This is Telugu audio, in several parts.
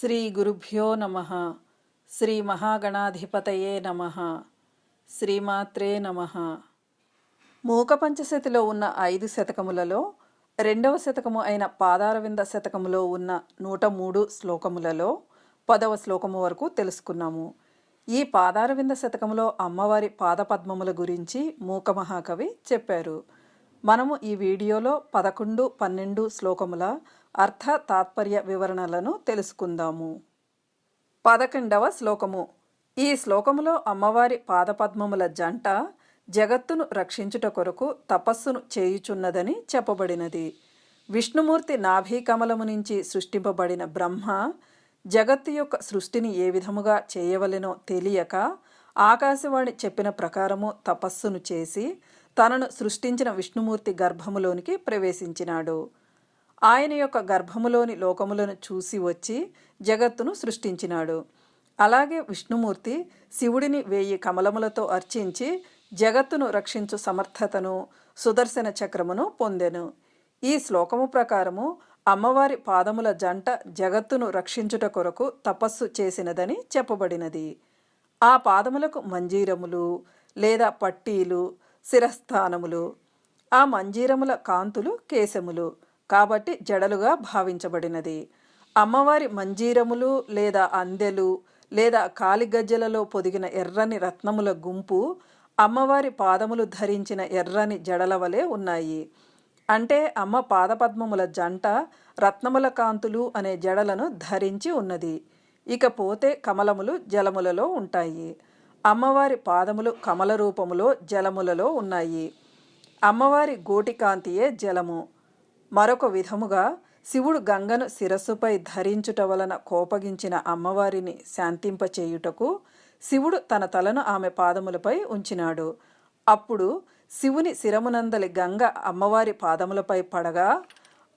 శ్రీ గురుభ్యో నమ. శ్రీ మహాగణాధిపతయే నమ. శ్రీమాత్రే నమ. మూక పంచశతిలో ఉన్న ఐదు శతకములలో రెండవ శతకము అయిన పాదారవింద శతకములో ఉన్న నూట మూడు శ్లోకములలో పదవ శ్లోకము వరకు తెలుసుకున్నాము. ఈ పాదారవింద శతకములో అమ్మవారి పాదపద్మముల గురించి మూక మహాకవి చెప్పారు. మనము ఈ వీడియోలో పదకొండు పన్నెండు శ్లోకముల అర్థ తాత్పర్య వివరణలను తెలుసుకుందాము. పదకొండవ శ్లోకము. ఈ శ్లోకములో అమ్మవారి పాదపద్మముల జంట జగత్తును రక్షించుట కొరకు తపస్సును చేయుచున్నదని చెప్పబడినది. విష్ణుమూర్తి నాభీకమలము నుంచి సృష్టింపబడిన బ్రహ్మ జగత్తు యొక్క సృష్టిని ఏ విధముగా చేయవలెనో తెలియక ఆకాశవాణి చెప్పిన ప్రకారము తపస్సును చేసి తనను సృష్టించిన విష్ణుమూర్తి గర్భములోనికి ప్రవేశించినాడు. ఆయన యొక్క గర్భములోని లోకములను చూసి వచ్చి జగత్తును సృష్టించినాడు. అలాగే విష్ణుమూర్తి శివుడిని వేయి కమలములతో అర్చించి జగత్తును రక్షించు సమర్థతను సుదర్శన చక్రమును పొందెను. ఈ శ్లోకము ప్రకారము అమ్మవారి పాదముల జంట జగత్తును రక్షించుట కొరకు తపస్సు చేసినదని చెప్పబడినది. ఆ పాదములకు మంజీరములు లేదా పట్టీలు శిరస్థానములు ఆ మంజీరముల కాంతులు కేశములు కాబట్టి జడలుగా భావించబడినది. అమ్మవారి మంజీరములు లేదా అందెలు లేదా కాలిగజ్జలలో పొదిగిన ఎర్రని రత్నముల గుంపు అమ్మవారి పాదములు ధరించిన ఎర్రని జడల వలె ఉన్నాయి. అంటే అమ్మ పాదపద్మముల జంట రత్నముల కాంతులు అనే జడలను ధరించి ఉన్నది. ఇకపోతే కమలములు జలములలో ఉంటాయి. అమ్మవారి పాదములు కమల రూపములో జలములలో ఉన్నాయి. అమ్మవారి గోటికాంతియే జలము. మరొక విధముగా శివుడు గంగను శిరస్సుపై ధరించుట వలన కోపగించిన అమ్మవారిని శాంతింపచేయుటకు శివుడు తన తలను ఆమె పాదములపై ఉంచినాడు. అప్పుడు శివుని శిరమునందలి గంగ అమ్మవారి పాదములపై పడగా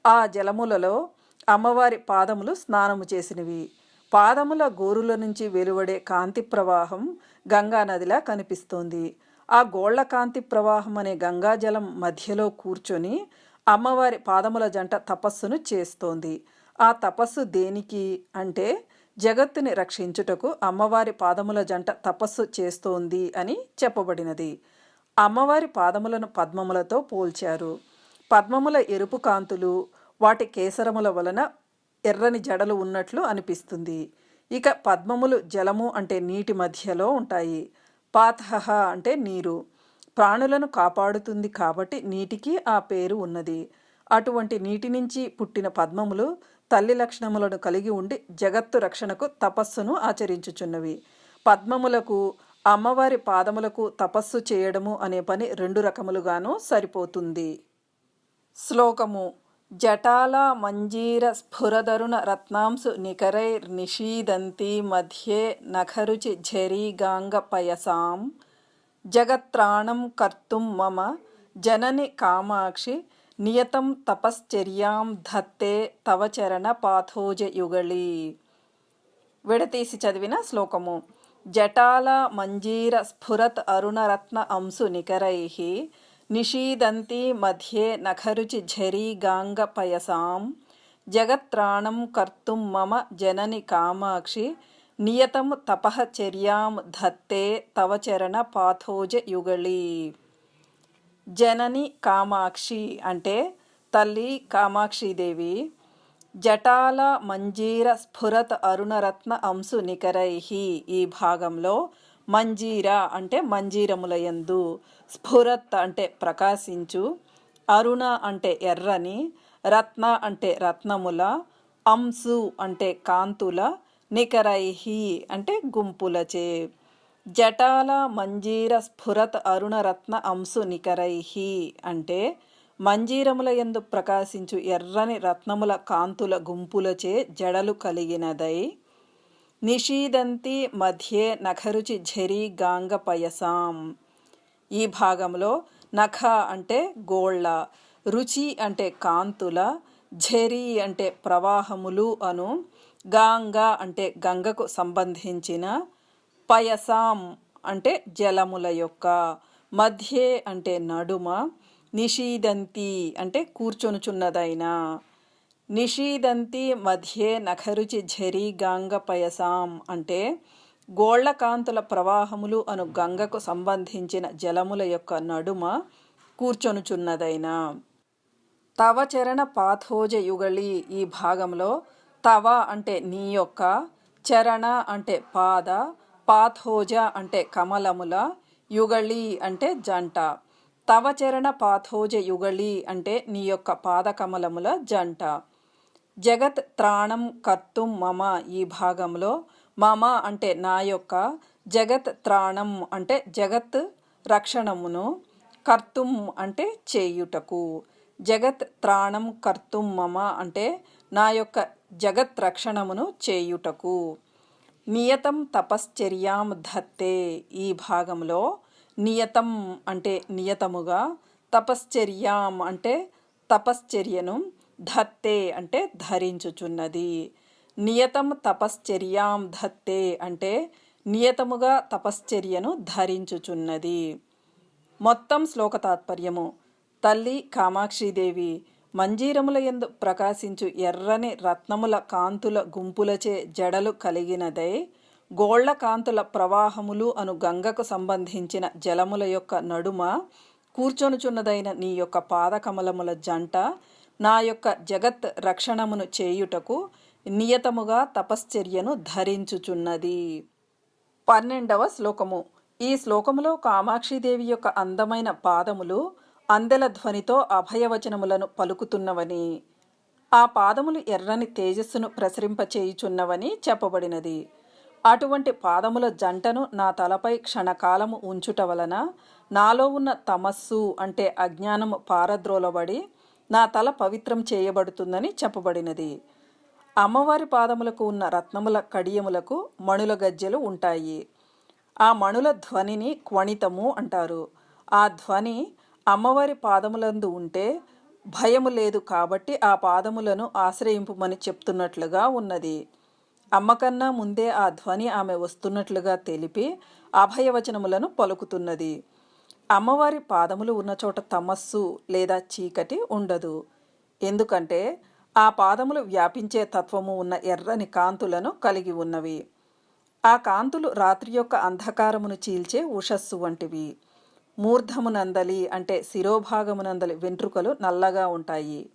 ఆ జలములలో అమ్మవారి పాదములు స్నానము చేసినవి. పాదముల గోరుల నుంచి వెలువడే కాంతి ప్రవాహం గంగా నదిలా కనిపిస్తోంది. ఆ గోళ్ళ కాంతి ప్రవాహం అనే గంగాజలం మధ్యలో కూర్చొని అమ్మవారి పాదముల జంట తపస్సును చేస్తోంది. ఆ తపస్సు దేనికి అంటే జగత్తుని రక్షించుటకు అమ్మవారి పాదముల జంట తపస్సు చేస్తోంది అని చెప్పబడినది. అమ్మవారి పాదములను పద్మములతో పోల్చారు. పద్మముల ఎరుపు కాంతులు వాటి కేసరముల వలన ఎర్రని జడలు ఉన్నట్లు అనిపిస్తుంది. ఇక పద్మములు జలము అంటే నీటి మధ్యలో ఉంటాయి. పాతహ అంటే నీరు. ప్రాణులను కాపాడుతుంది కాబట్టి నీటికి ఆ పేరు ఉన్నది. అటువంటి నీటి నుంచి పుట్టిన పద్మములు తల్లి లక్షణములను కలిగి ఉండి జగత్తు రక్షణకు తపస్సును ఆచరించుచున్నవి. పద్మములకు అమ్మవారి పాదములకు తపస్సు చేయడము అనే పని రెండు రకములుగాను సరిపోతుంది. శ్లోకము జటాల మంజీర స్ఫురదరుణ రత్నాంశు నికరైర్నిషీదంతి మధ్యే నఖరుచి ఝరీగాంగ పయసాం. జగత్రాణం కర్తుం మమ జనని కామాక్షి నియతం తపశ్చర్యాం ధత్తే తవ చరణ పాథోజయుగళి విడతీసి చదివిన శ్లోకము. జటాల మంజీర స్ఫురత్ అరుణరత్న అంశు నికరై నిషీదంతి మధ్యే నఖరుచి ఝరీ గాంగ పయసాం. జగత్రాణం కర్తుం మమ జనని కామాక్షి నియతం తపశ్చర్యాం ధత్తే తవ చరణ పాథోజ యుగళి. జనని కామాక్షి అంటే తల్లి కామాక్షిదేవి జటాల మంజీర స్ఫురత్ అరుణరత్న అంశు నికరైహి. ఈ భాగంలో మంజీర అంటే మంజీరముల యందు స్ఫురత్ అంటే ప్రకాశించు అరుణ అంటే ఎర్రని రత్న అంటే రత్నముల అంశు అంటే కాంతుల నికరైహి అంటే గుంపులచే. జటాల మంజీర స్ఫురత్ అరుణరత్న అంశు నికరైహి అంటే మంజీరముల ఎందు ప్రకాశించు ఎర్రని రత్నముల కాంతుల గుంపులచే జడలు కలిగినదై. నిషీదంతి మధ్యే నఖరుచి ఝరి గాంగ పయసాం. ఈ భాగంలో నఖ అంటే గోళ్ళ రుచి అంటే కాంతుల ఝరీ అంటే ప్రవాహములు అను గాంగా అంటే గంగకు సంబంధించిన పయసాం అంటే జలముల యొక్క మధ్యే అంటే నడుమ నిషీదంతి అంటే కూర్చొనుచున్నదైన. నిషీదంతి మధ్యే నఖరుచి ఝరి గంగ పయసాం అంటే గోళ్ళకాంతుల ప్రవాహములు అను గంగకు సంబంధించిన జలముల యొక్క నడుమ కూర్చొనుచున్నదైనా. తవ చరణ పాథోజ యుగళి ఈ భాగంలో తవ అంటే నీ యొక్క చరణ అంటే పాద పాథోజ అంటే కమలముల యుగళి అంటే జంట. తవ చరణ పాథోజ యుగళి అంటే నీ యొక్క పాదకమలముల జంట. జగత్ త్రాణం కర్తుం మమ ఈ భాగంలో మమ అంటే నా యొక్క జగత్ త్రాణం అంటే జగత్ రక్షణమును కర్తుం అంటే చేయుటకు. జగత్ త్రాణం కర్తుం మమ అంటే నా యొక్క జగత్ రక్షణమును చేయుటకు. నియతం తపశ్చర్యాం ధత్తే. ఈ భాగంలో నియతం అంటే నియతముగా తపశ్చర్యాం అంటే తపశ్చర్యను ధత్తే అంటే ధరించుచున్నది. నియతం తపశ్చర్యాం ధత్తే అంటే నియతముగా తపశ్చర్యను ధరించుచున్నది. మొత్తం శ్లోక తాత్పర్యము తల్లి కామాక్షిదేవి మంజీరముల ఎందు ప్రకాశించు ఎర్రని రత్నముల కాంతుల గుంపులచే జడలు కలిగినదై గోళ్ళ కాంతుల ప్రవాహములు అను గంగకు సంబంధించిన జలముల యొక్క నడుమ కూర్చొనుచున్నదైన నీ యొక్క పాదకమలముల జంట నా యొక్క జగత్ రక్షణమును చేయుటకు నియతముగా తపశ్చర్యను ధరించుచున్నది. పన్నెండవ శ్లోకము. ఈ శ్లోకములో కామాక్షిదేవి యొక్క అందమైన పాదములు అందెల ధ్వనితో అభయవచనములను పలుకుతున్నవని ఆ పాదములు ఎర్రని తేజస్సును ప్రసరింపచేయుచున్నవని చెప్పబడినది. అటువంటి పాదముల జంటను నా తలపై క్షణకాలము ఉంచుట వలన నాలో ఉన్న తమస్సు అంటే అజ్ఞానము పారద్రోలబడి నా తల పవిత్రం చేయబడుతుందని చెప్పబడినది. అమ్మవారి పాదములకు ఉన్న రత్నముల కడియములకు మణుల గజ్జెలు ఉంటాయి. ఆ మణుల ధ్వనిని క్వణితము అంటారు. ఆ ధ్వని అమ్మవారి పాదములందు ఉంటే భయము లేదు కాబట్టి ఆ పాదములను ఆశ్రయింపుమని చెప్తున్నట్లుగా ఉన్నది. అమ్మకన్నా ముందే ఆ ధ్వని ఆమె వస్తున్నట్లుగా తెలిపి అభయవచనములను పలుకుతున్నది. అమ్మవారి పాదములు ఉన్న చోట తమస్సు లేదా చీకటి ఉండదు. ఎందుకంటే ఆ పాదములు వ్యాపించే తత్వము ఉన్న ఎర్రని కాంతులను కలిగి ఉన్నవి. ఆ కాంతులు రాత్రి యొక్క అంధకారమును చీల్చే ఉషస్సు వంటివి. మూర్ధమునందలి అంటే శిరోభాగమునందలి వెంట్రుకలు నల్లగా ఉంటాయి.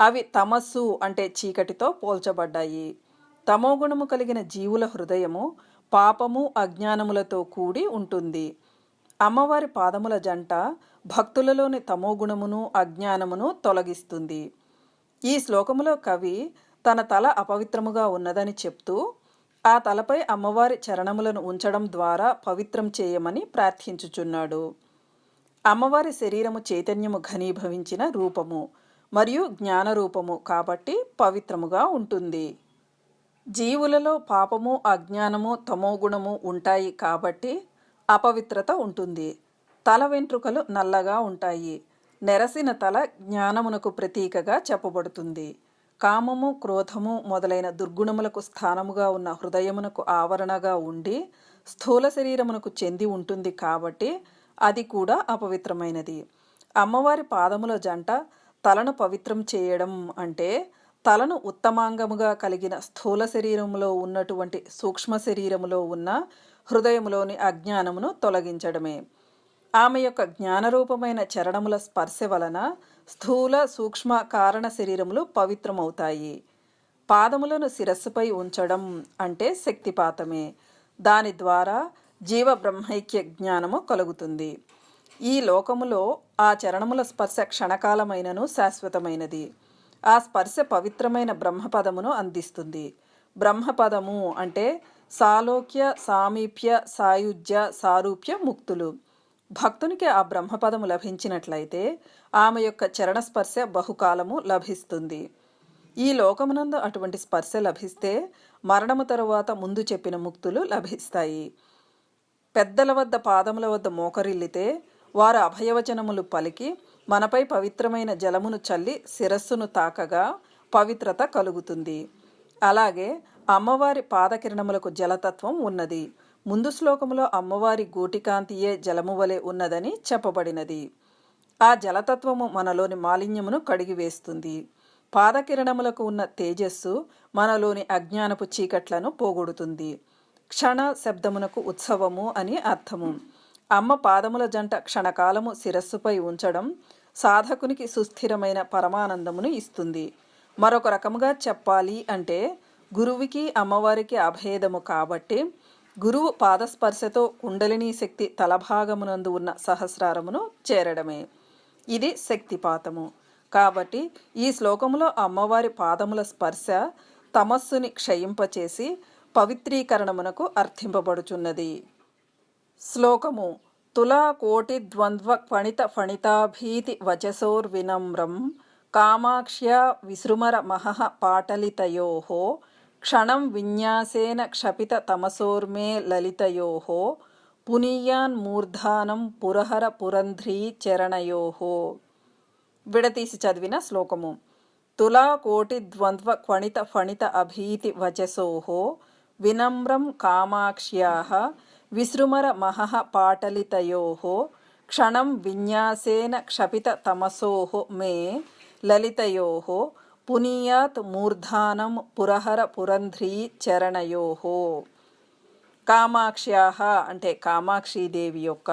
అవి తమస్సు అంటే చీకటితో పోల్చబడ్డాయి. తమోగుణము కలిగిన జీవుల హృదయము పాపము అజ్ఞానములతో కూడి ఉంటుంది. అమ్మవారి పాదముల జంట భక్తులలోని తమోగుణమును అజ్ఞానమును తొలగిస్తుంది. ఈ శ్లోకములో కవి తన తల అపవిత్రముగా ఉన్నదని చెప్తూ ఆ తలపై అమ్మవారి చరణములను ఉంచడం ద్వారా పవిత్రం చేయమని ప్రార్థించుచున్నాడు. అమ్మవారి శరీరము చైతన్యము ఘనీభవించిన రూపము మరియు జ్ఞానరూపము కాబట్టి పవిత్రముగా ఉంటుంది. జీవులలో పాపము అజ్ఞానము తమోగుణము ఉంటాయి కాబట్టి అపవిత్రత ఉంటుంది. తల వెంట్రుకలు నల్లగా ఉంటాయి. నెరసిన తల జ్ఞానమునకు ప్రతీకగా చెప్పబడుతుంది. కామము క్రోధము మొదలైన దుర్గుణములకు స్థానముగా ఉన్న హృదయమునకు ఆవరణగా ఉండి స్థూల శరీరమునకు చెంది ఉంటుంది కాబట్టి అది కూడా అపవిత్రమైనది. అమ్మవారి పాదముల జంట తలను పవిత్రం చేయడం అంటే తలను ఉత్తమాంగముగా కలిగిన స్థూల శరీరములో ఉన్నటువంటి సూక్ష్మ శరీరములో ఉన్న హృదయములోని అజ్ఞానమును తొలగించడమే. ఆమె యొక్క జ్ఞానరూపమైన చరణముల స్పర్శ వలన స్థూల సూక్ష్మ కారణ శరీరములు పవిత్రమవుతాయి. పాదములను శిరస్సుపై ఉంచడం అంటే శక్తిపాతమే. దాని ద్వారా జీవ బ్రహ్మైక్య జ్ఞానము కలుగుతుంది. ఈ లోకములో ఆ చరణముల స్పర్శ క్షణకాలమైనను శాశ్వతమైనది. ఆ స్పర్శ పవిత్రమైన బ్రహ్మపదమును అందిస్తుంది. బ్రహ్మపదము అంటే సాలోక్య సామీప్య సాయుజ్య సారూప్య ముక్తులు. భక్తునికి ఆ బ్రహ్మపదము లభించినట్లయితే ఆమె యొక్క చరణస్పర్శ బహుకాలము లభిస్తుంది. ఈ లోకమునందు అటువంటి స్పర్శ లభిస్తే మరణము తరువాత ముందు చెప్పిన ముక్తులు లభిస్తాయి. పెద్దల వద్ద పాదముల వద్ద మోకరిల్లితే వారు అభయవచనములు పలికి మనపై పవిత్రమైన జలమును చల్లి శిరస్సును తాకగా పవిత్రత కలుగుతుంది. అలాగే అమ్మవారి పాదకిరణములకు జలతత్వం ఉన్నది. ముందు శ్లోకములో అమ్మవారి గూటికాంతియే జలము వలె ఉన్నదని చెప్పబడినది. ఆ జలతత్వము మనలోని మాలిన్యమును కడిగివేస్తుంది. పాదకిరణములకు ఉన్న తేజస్సు మనలోని అజ్ఞానపు చీకట్లను పోగొడుతుంది. క్షణ శబ్దమునకు ఉత్సవము అని అర్థము. అమ్మ పాదముల జంట క్షణకాలము శిరస్సుపై ఉంచడం సాధకునికి సుస్థిరమైన పరమానందమును ఇస్తుంది. మరొక రకముగా చెప్పాలి అంటే గురువుకి అమ్మవారికి అభేదము కాబట్టి గురువు పాదస్పర్శతో కుండలిని శక్తి తలభాగమునందు ఉన్న సహస్రారమును చేరడమే. ఇది శక్తిపాతము. కాబట్టి ఈ శ్లోకములో అమ్మవారి పాదముల స్పర్శ తమస్సుని క్షయింపచేసి పవిత్రీకరణమునకు అర్థింపబడుచున్నది. శ్లోకము తులా కోటి ద్వంద్వ ఫణిత ఫణితాభీతి వచసోర్వినమ్రం కామాక్ష్యా విసృమర మహః పాటలితయో క్షణం విన్యాసేన క్షపిత తమసోర్మే లలితయో పునీయాన్ మూర్ధానం పురహర పురంధ్రీ చరణయో విడతీసి చదివిన శ్లోకము తులాకోటి ద్వంద్వ క్వణిత ఫణిత అభీతి వచసో వినమ్రం కామాక్ష్యా విసృమర మహః పాటలితయో క్షణం విన్యాసేన క్షపిత తమసో మే లలితయో పునీయాత్ మూర్ధానం పురహర పురంధ్రీ చరణయో. కామాక్ష్యాహ అంటే కామాక్షీదేవి యొక్క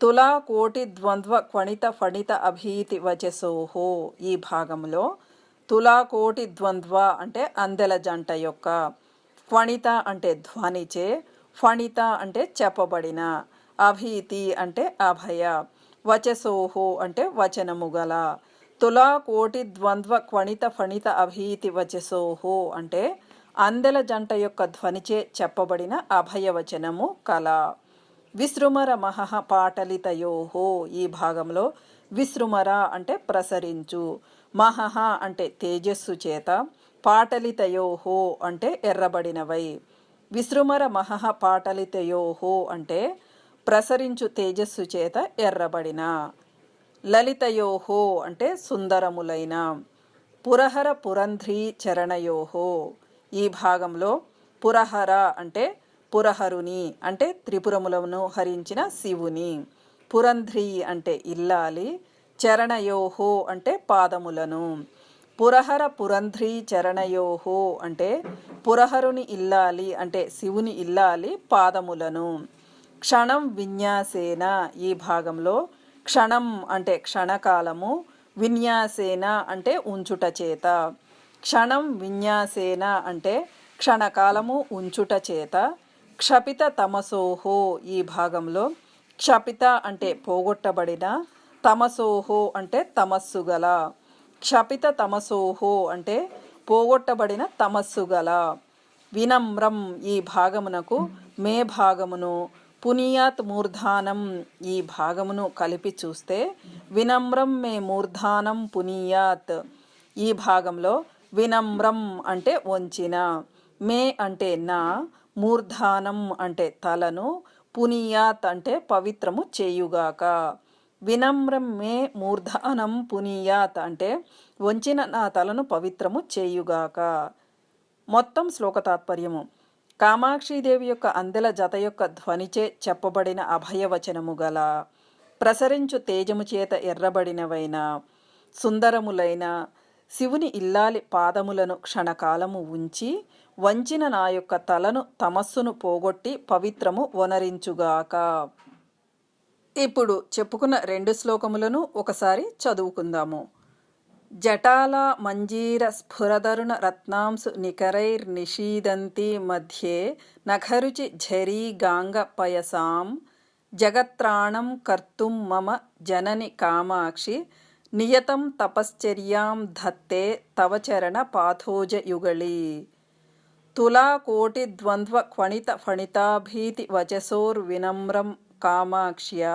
తులా కోటి ద్వంద్వ క్వణిత ఫణిత అభీతి వచసోహో ఈ భాగంలో తులా కోటి ద్వంద్వ అంటే అందెల జంట యొక్క క్వణిత అంటే ధ్వనిచే ఫణిత అంటే చెప్పబడిన అభీతి అంటే అభయ వచసోహో అంటే వచనము గల తులా కోటి ద్వంద్వ క్వణిత ఫణిత అభీతి వచసోహో అంటే అందెల జంట యొక్క ధ్వనిచే చెప్పబడిన అభయవచనము కల విశృమర మహః పాటలితయోహో ఈ భాగంలో విశృమర అంటే ప్రసరించు మహః అంటే తేజస్సు చేత పాటలితయోహో అంటే ఎర్రబడినవై. విశృమర మహః పాటలితయోహో అంటే ప్రసరించు తేజస్సు చేత ఎర్రబడిన. లలితయోహో అంటే సుందరములైన. పురహర పురంధ్రీ చరణయోహో. ఈ భాగంలో పురహర అంటే పురహరుని అంటే త్రిపురములను హరించిన శివుని. పురంధ్రీ అంటే ఇల్లాలి చరణయోహో అంటే పాదములను. పురహర పురంధ్రీ చరణయోహో అంటే పురహరుని ఇల్లాలి అంటే శివుని ఇల్లాలి పాదములను. క్షణం విన్యాసేన ఈ భాగంలో క్షణం అంటే క్షణకాలము విన్యాసేన అంటే ఉంచుట చేత. క్షణం విన్యాసేన అంటే క్షణకాలము ఉంచుట చేత. క్షపిత తమసోహో ఈ భాగంలో క్షపిత అంటే పోగొట్టబడిన తమసోహో అంటే తమస్సు గల. క్షపిత తమసోహో అంటే పోగొట్టబడిన తమస్సు గల. వినమ్రం ఈ భాగమునకు మే భాగమును పునియాత్ మూర్ధానం ఈ భాగమును కలిపి చూస్తే వినమ్రం మే మూర్ధానం పునీయాత్. ఈ భాగంలో వినమ్రం అంటే వంచిన మే అంటే నా మూర్ధానం అంటే తలను పునీయాత్ అంటే పవిత్రము చేయుగాక. వినమ్రం మే మూర్ధానం పునీయాత్ అంటే వంచిన నా తలను పవిత్రము చేయుగాక. మొత్తం శ్లోక తాత్పర్యము. కామాక్షీదేవి యొక్క అందెల జత యొక్క ధ్వనిచే చెప్పబడిన అభయవచనము గల ప్రసరించు తేజము చేత ఎర్రబడినవైన సుందరములైన శివుని ఇల్లాలి పాదములను క్షణకాలము ఉంచి వంచిన నా యొక్క తలను తమస్సును పోగొట్టి పవిత్రము వనరించుగాక. ఇప్పుడు చెప్పుకున్న రెండు శ్లోకములను ఒకసారి చదువుకుందాము. जटाला मञ्जीरस्फुरदरुणरत्नांसु निकरैर्निषीदन्ती मध्ये नखरुचिझरी झरीगाङ्गपयसां जगत्राणं कर्तुं मम जननि कामाक्षि नियतं तपश्चर्यां धत्ते तव चरणपाथोजयुगली तुलाकोटिद्वन्द्वक्वणितफणिताभीतिवचसोर्विनम्रं कामाक्ष्या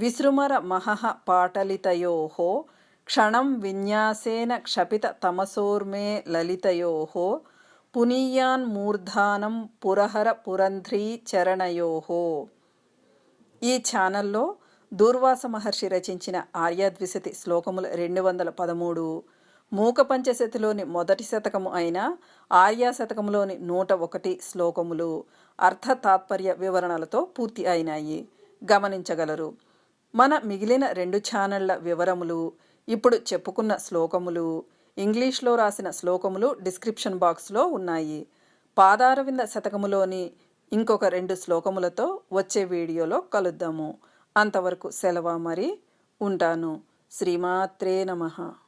विसृमरमहः पाटलितयोः క్షణం విన్యాసేన క్షపిత తమసోర్మే లలితయో పునీయాన్ మూర్ధానం పురహర పురంధ్రీ చరణయో ఈ ఛానల్లో దూర్వాస మహర్షి రచించిన ఆర్యాద్విశతి శ్లోకములు రెండు వందల పదమూడు మూక పంచశతిలోని మొదటి శతకము అయిన ఆర్యా శతకములోని నూట ఒకటి శ్లోకములు అర్థ తాత్పర్య వివరణలతో పూర్తి అయినాయి. గమనించగలరు. మన మిగిలిన రెండు ఛానళ్ళ వివరములు ఇప్పుడు చెప్పుకున్న శ్లోకములు ఇంగ్లీష్లో రాసిన శ్లోకములు డిస్క్రిప్షన్ బాక్స్లో ఉన్నాయి. పాదారవింద శతకములోని ఇంకొక రెండు శ్లోకములతో వచ్చే వీడియోలో కలుద్దాము. అంతవరకు సెలవు మరి? ఉంటాను. శ్రీమాత్రే నమః.